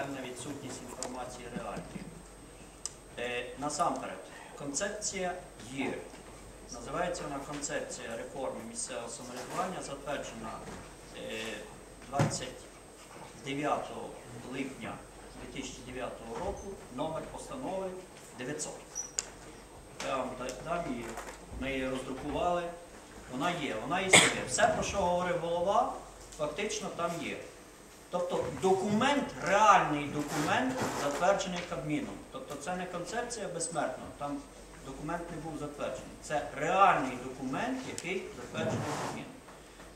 певна відсутність інформації реальної. Е, Насамперед, концепція є. Називається вона концепція реформи місцевого самоврядування, затверджена е, 29 липня 2009 року, номер постанови 900. Я вам дам її, ми її роздрукували. Вона є, вона існує. Все, про що говорив голова, фактично там є. Тобто документ, реальний документ, затверджений Кабміном. Тобто це не концепція безсмертного, там документ не був затверджений. Це реальний документ, який затверджений Кабміном.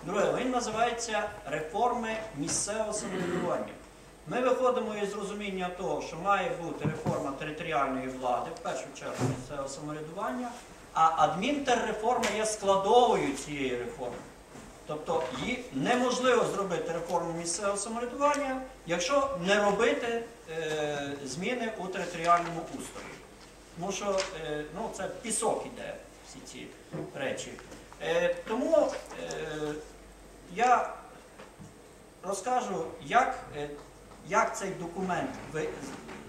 Друге, він називається реформи місцевого самоврядування. Ми виходимо із розуміння того, що має бути реформа територіальної влади, в першу чергу місцевого самоврядування, а адмінтерреформа є складовою цієї реформи. Тобто її неможливо зробити реформу місцевого самоврядування, якщо не робити е, зміни у територіальному устрої. Тому що е, ну, це пісок іде, всі ці речі. Е, тому е, я розкажу, як, е, як цей документ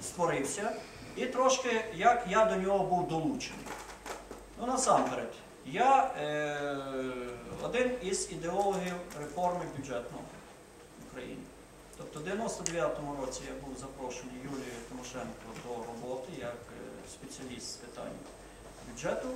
створився, і трошки як я до нього був долучений. Ну, насамперед, я е, один із ідеологів реформи бюджетного України. Тобто в 99-му році я був запрошений Юлією Тимошенко до роботи як е, спеціаліст з питань бюджету.